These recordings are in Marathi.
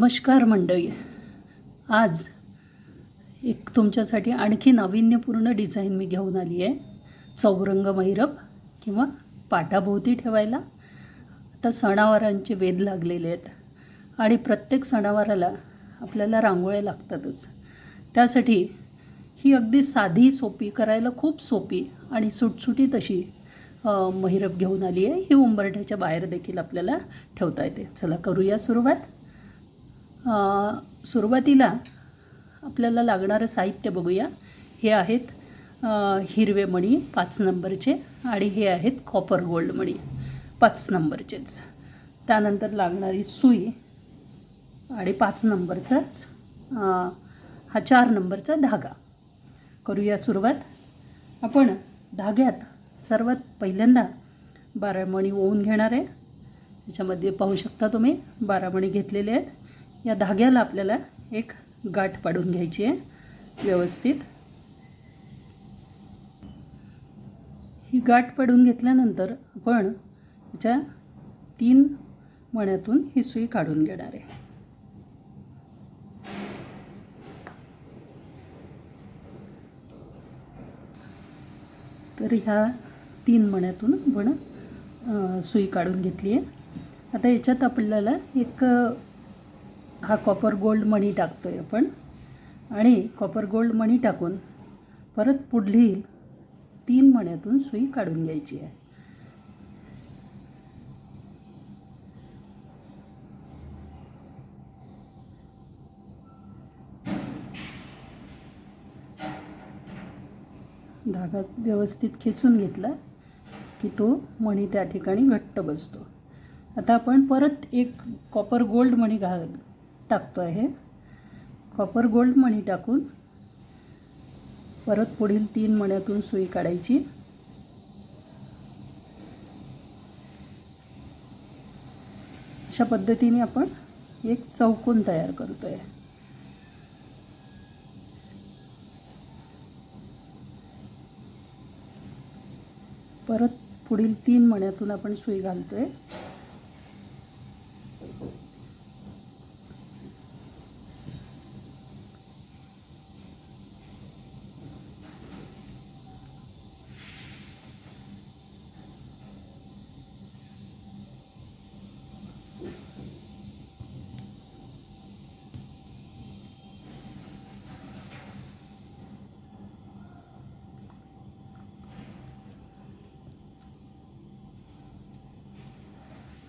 नमस्कार मंडळी. आज एक तुमच्यासाठी आणखी नाविन्यपूर्ण डिझाईन मी घेऊन आली आहे. चौरंग मैरप किंवा पाटाभोवती ठेवायला. आता सणावारांचे वेध लागलेले आहेत आणि प्रत्येक सणावाराला आपल्याला रांगोळ्या लागतातच. त्यासाठी ही अगदी साधी सोपी करायला खूप सोपी आणि सुटसुटीत अशी महिरप घेऊन आली आहे. ही उंबरठ्याच्या बाहेर देखील आपल्याला ठेवता येते. चला करूया सुरुवात. सुरुवातीला आपल्याला लागणारं साहित्य बघूया. हे आहेत हिरवे मणी पाच नंबरचे आणि हे आहेत कॉपर गोल्ड मणी पाच नंबरचेच. त्यानंतर लागणारी सुई आणि पाच नंबरचाच हा चार नंबरचा धागा. करूया सुरुवात. आपण धाग्यात सर्वात पहिल्यांदा बारामणी ओवून घेणार आहे. याच्यामध्ये पाहू शकता तुम्ही बारामणी घेतलेले आहेत. या धाग्याला आपल्याला एक गाठ पाडून घ्यायची आहे व्यवस्थित. ही गाठ पाडून घेतल्यानंतर आपण याच्या तीन मण्यातून ही सुई काढून घेणार आहे. तर ह्या तीन मण्यातून आपण सुई काढून घेतली आहे. आता याच्यात आपल्याला एक हा कॉपर गोल्ड मणी टाकतो आहे आपण. आणि कॉपर गोल्ड मणी टाकून परत पुढली तीन मण्यातून सुई काढून घ्यायची आहे. धागा व्यवस्थित खेचून घेतला की तो मणी त्या ठिकाणी घट्ट बसतो. आता आपण परत एक कॉपर गोल्ड मणी घा टाकतो आहे कॉपर गोल्ड मणी टाकून. परत पुढील तीन मण्यातून सुई काढायची. अशा पद्धतीने आपण एक चौकोन तयार करतो आहे परत पुढील तीन मण्यातून आपण सुई घालतोय.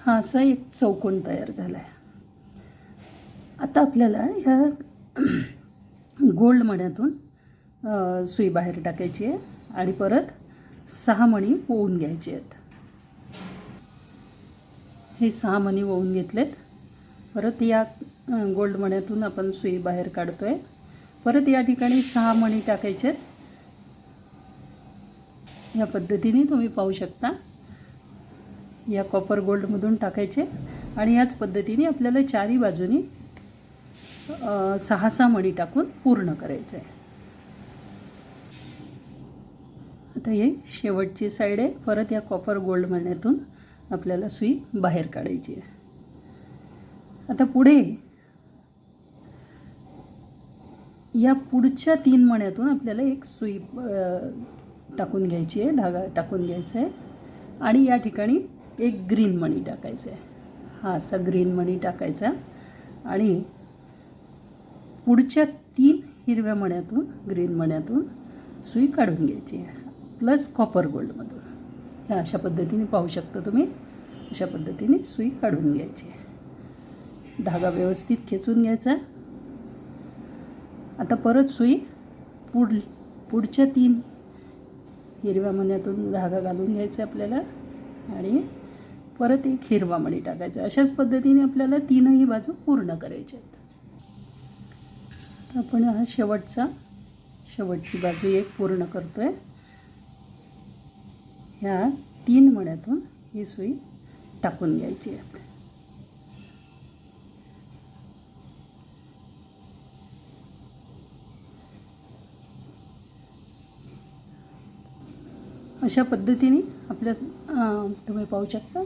हा असा एक चौकोन तयार झाला आहे आता आपल्याला ह्या गोल्ड मण्यातून सुई बाहेर टाकायची आहे आणि परत सहा मणी ओवून घ्यायचे आहेत. हे सहा मणी ओवून घेतलेत. परत या गोल्ड मण्यातून आपण सुई बाहेर काढतो आहे परत या ठिकाणी सहा मणी टाकायचे आहेत. ह्या पद्धतीने तुम्ही पाहू शकता. या कॉपर गोल्डमधून टाकायचे. आणि याच पद्धतीने आपल्याला चारही बाजूनी सहा सहा मणी टाकून पूर्ण करायचं आहे आता हे शेवटची साईड आहे. परत या कॉपर गोल्ड मण्यातून आपल्याला सुई बाहेर काढायची आहे. आता पुढे या पुढच्या तीन मण्यातून आपल्याला एक सुई टाकून घ्यायची आहे. धागा टाकून घ्यायचा आहे आणि या ठिकाणी एक ग्रीन मणी टाकायचं आहे हा असा ग्रीन मणी टाकायचा. आणि पुढच्या तीन हिरव्या मण्यातून ग्रीन मण्यातून सुई काढून घ्यायची. आहे प्लस कॉपर गोल्डमधून ह्या अशा पद्धतीने पाहू शकता तुम्ही. अशा पद्धतीने सुई काढून घ्यायची. आहे धागा व्यवस्थित खेचून घ्यायचा. आता परत सुई पुढ पुढच्या तीन हिरव्या मण्यातून धागा घालून घ्यायचा आपल्याला. आणि परत एक हिरवा मणी टाकायचा. अशाच पद्धतीने आपल्याला तीनही बाजू पूर्ण करायच्या आहेत. आपण हा शेवटचा शेवटची बाजू एक पूर्ण करतो आहे ह्या तीन मण्यातून ही सुई टाकून घ्यायची आहे अशा पद्धतीने आपल्या तुम्ही पाहू शकता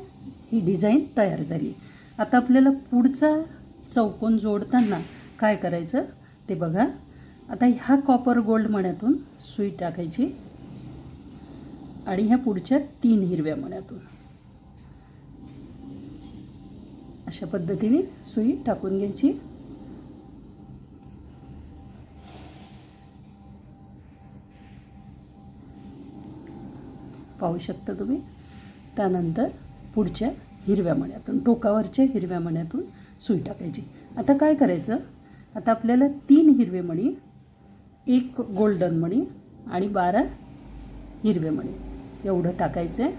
ही डिझाईन तयार झाली. आता आपल्याला पुढचा चौकोन जोडताना काय करायचं ते बघा. आता ह्या कॉपर गोल्ड मण्यातून सुई टाकायची आणि ह्या पुढच्या तीन हिरव्या मण्यातून. अशा पद्धतीने सुई टाकून घ्यायची. पाहू शकता तुम्ही. त्यानंतर पुढच्या हिरव्या मण्यातून टोकावरच्या हिरव्या मण्यातून सुई टाकायची. आता काय करायचं? आता आपल्याला तीन हिरवे मणी एक गोल्डन मणी आणि बारा हिरवे मणी एवढं टाकायचं आहे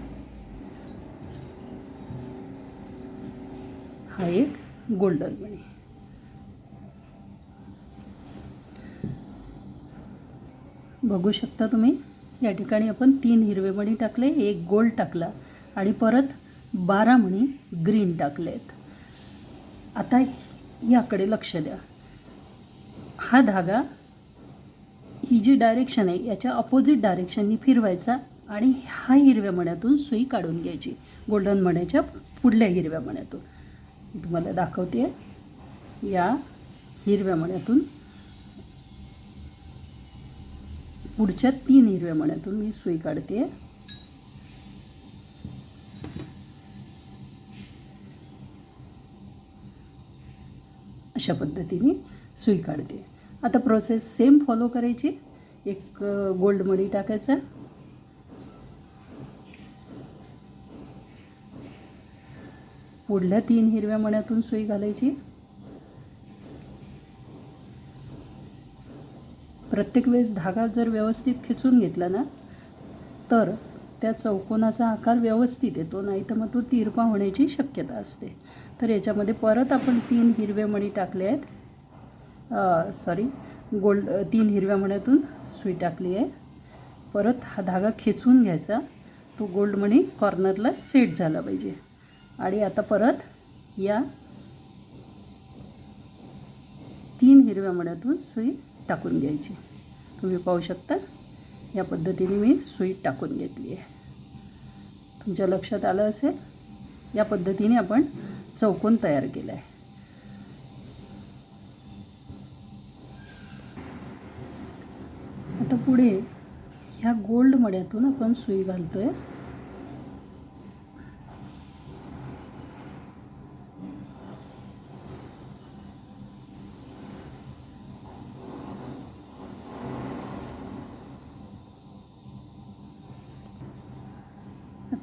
हा एक गोल्डन मणी. बघू शकता तुम्ही. या ठिकाणी आपण तीन हिरवे मणी टाकले एक गोल्ड टाकला आणि परत बारा मणी ग्रीन टाकले आहेत आता याकडे लक्ष द्या. हा धागा ही जी डायरेक्शन आहे याच्या अपोजिट डायरेक्शननी फिरवायचा आणि हा हिरव्या मण्यातून सुई काढून घ्यायची. गोल्डन मण्याच्या पुढल्या हिरव्या मण्यातून. तुम्हाला दाखवते या हिरव्या मण्यातून पुढच्या तीन हिरव्या मण्यातून मी सुई काढते. अशा पद्धतीने सुई काढते. आता प्रोसेस सेम फॉलो करायची. एक गोल्ड मडी टाकायचा. पुढल्या तीन हिरव्या मण्यातून सुई घालायची. प्रत्येक वेळेस धागा जर व्यवस्थित खिचून घेतला ना तर त्या चौकोनाचा आकार व्यवस्थित येतो नाही तर मग तो तिरपा होण्याची शक्यता असते. तर याच्यामध्ये परत आपण तीन हिरवे मणी टाकले आहेत. सॉरी गोल्ड तीन हिरव्या मण्यातून सुई टाकली आहे. परत हा धागा खेचून घ्यायचा. तो गोल्ड मणी कॉर्नरला सेट झाला पाहिजे. आणि आता परत या तीन हिरव्या मण्यातून सुई टाकून घ्यायची. तुम्ही पाहू शकता. या पद्धतीने मी सुई टाकून घेतली आहे. तुमच्या लक्षात आलं असेल? या पद्धतीने आपण चौकोन तयार केला आहे. आता पुढे ह्या गोल्ड मड्यातून आपण सुई घालतो आहे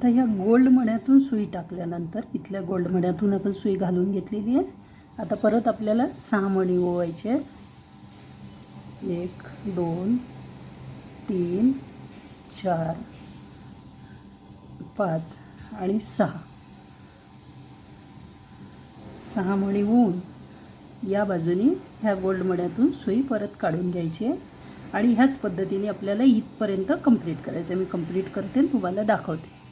आता ह्या गोल्ड मण्यातून सुई टाकल्यानंतर इथल्या गोल्ड मण्यातून आपण सुई घालून घेतलेली आहे. आता परत आपल्याला सहा मणी ओवायचे आहेत एक दोन तीन चार पाच आणि सहा. सहा मणी होऊन या बाजूनी ह्या गोल्ड मण्यातून सुई परत काढून घ्यायची आहे. आणि ह्याच पद्धतीने आपल्याला इथपर्यंत कंप्लीट करायचं आहे. मी कंप्लीट करते आणि तुम्हाला दाखवते.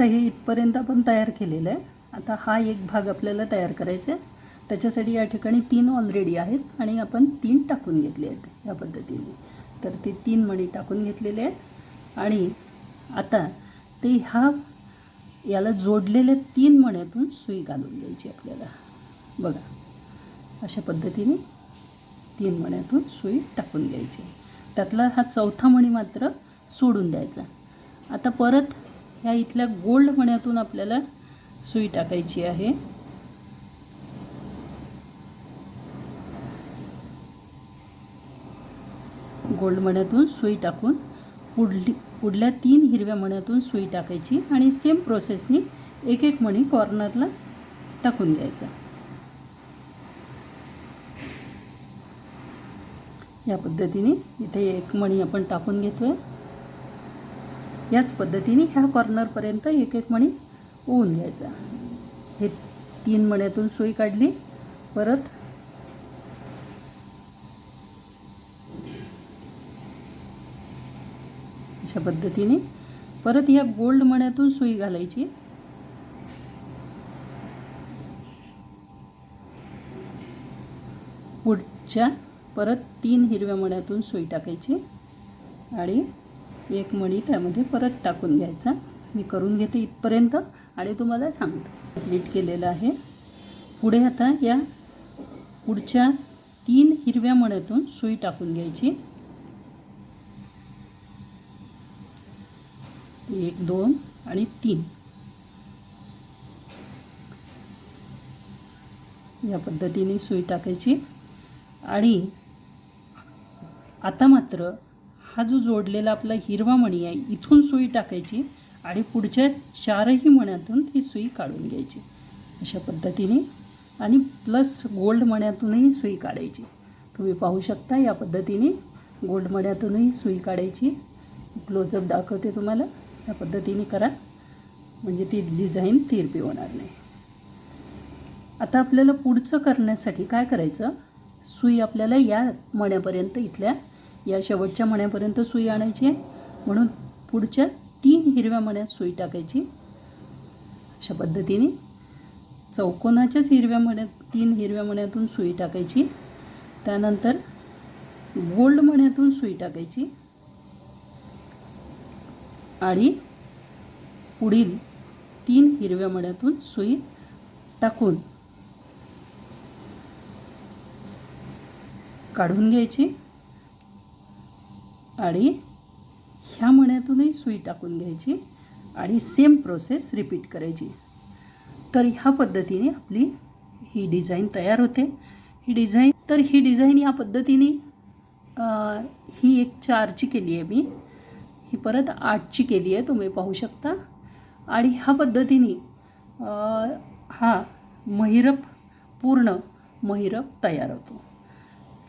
आता हे इथपर्यंत आपण तयार केलेलं आहे. आता हा एक भाग आपल्याला तयार करायचा आहे. त्याच्यासाठी या ठिकाणी तीन ऑलरेडी आहेत आणि आपण तीन टाकून घेतले आहेत या पद्धतीने. तर ते तीन मणी टाकून घेतलेले आहेत. आणि आता ते ह्या याला जोडलेल्या तीन मण्यातून सुई घालून घ्यायची आपल्याला. बघा अशा पद्धतीने तीन मण्यातून सुई टाकून घ्यायची. त्यातला हा चौथा मणी मात्र सोडून द्यायचा. आता परत ह्या इथल्या गोल्ड मण्यातून आपल्याला सुई टाकायची आहे. गोल्ड मण्यातून सुई टाकून पुढली पुढल्या तीन हिरव्या मण्यातून सुई टाकायची आणि सेम प्रोसेसनी एक एक मणी कॉर्नरला टाकून द्यायचा या पद्धतीने इथे एक मणी आपण टाकून घेतोय. याच पद्धतीने ह्या कॉर्नरपर्यंत एक एक मणी ओवून घ्यायचा हे तीन मण्यातून सुई काढली. परत अशा पद्धतीने परत ह्या गोल्ड मण्यातून सुई घालायची. पुढच्या परत तीन हिरव्या मण्यातून सुई टाकायची. आणि एक मणी त्यामध्ये परत टाकून घ्यायचा. मी करून घेते इथपर्यंत आणि तुम्हाला सांगते. कंप्लीट केलेलं आहे. पुढे आता या पुढच्या तीन हिरव्या मण्यातून सुई टाकून घ्यायची. एक दोन आणि तीन. या पद्धतीने सुई टाकायची. आणि आता मात्र हा जो जोडलेला आपला हिरवा मणी आहे इथून सुई टाकायची आणि पुढच्या चारही मण्यातून ती सुई काढून घ्यायची. अशा पद्धतीने आणि प्लस गोल्ड मण्यातूनही सुई काढायची. तुम्ही पाहू शकता या पद्धतीने गोल्ड मण्यातूनही सुई काढायची. क्लोजअप दाखवते तुम्हाला. या पद्धतीने करा. म्हणजे ती डिझाईन तिरपी होणार नाही. आता आपल्याला पुढचं करण्यासाठी काय करायचं? सुई आपल्याला या मण्यापर्यंत इथल्या या शेवटच्या मण्यापर्यंत सुई आणायची आहे. म्हणून पुढच्या तीन हिरव्या मण्यात सुई टाकायची. अशा पद्धतीने चौकोनाच्याच हिरव्या मण्यात तीन हिरव्या मण्यातून सुई टाकायची. त्यानंतर गोल्ड मण्यातून सुई टाकायची. आणि पुढील तीन हिरव्या मण्यातून सुई टाकून काढून घ्यायची. आणि ह्या मण्यातूनही सुई टाकून घ्यायची आणि सेम प्रोसेस रिपीट करायची. तर ह्या पद्धतीने आपली ही डिझाईन तयार होते. ही डिझाईन तर ही डिझाईन या पद्धतीने ही एक चारची केली आहे मी. ही परत आठची केली आहे तुम्ही पाहू शकता. आणि ह्या पद्धतीने हा महिरप पूर्ण महिरप तयार होतो.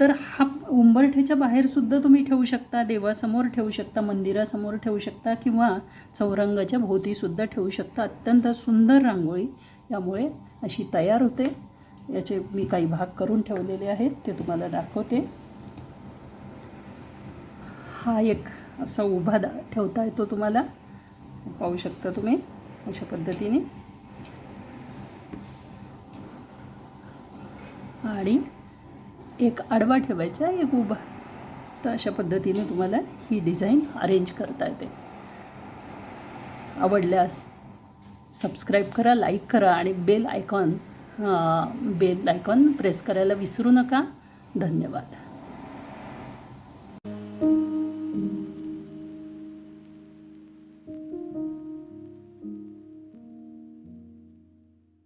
तर हा उंबरठ्याच्या बाहेरसुद्धा तुम्ही ठेवू शकता देवासमोर ठेवू शकता मंदिरासमोर ठेवू शकता किंवा चौरंगाच्या भोवतीसुद्धा ठेवू शकता. अत्यंत सुंदर रांगोळी यामुळे अशी तयार होते. याचे मी काही भाग करून ठेवलेले आहेत ते तुम्हाला दाखवते. हा एक असा उभा दा ठेवता येतो तुम्हाला. पाहू शकता तुम्ही अशा पद्धतीने. आणि एक आडवा ठेवायचा एक उभा. तर अशा पद्धतीने तुम्हाला ही डिझाईन अरेंज करता येते. आवडल्यास सबस्क्राईब करा लाईक करा आणि bell icon bell icon press करायला विसरू नका. धन्यवाद.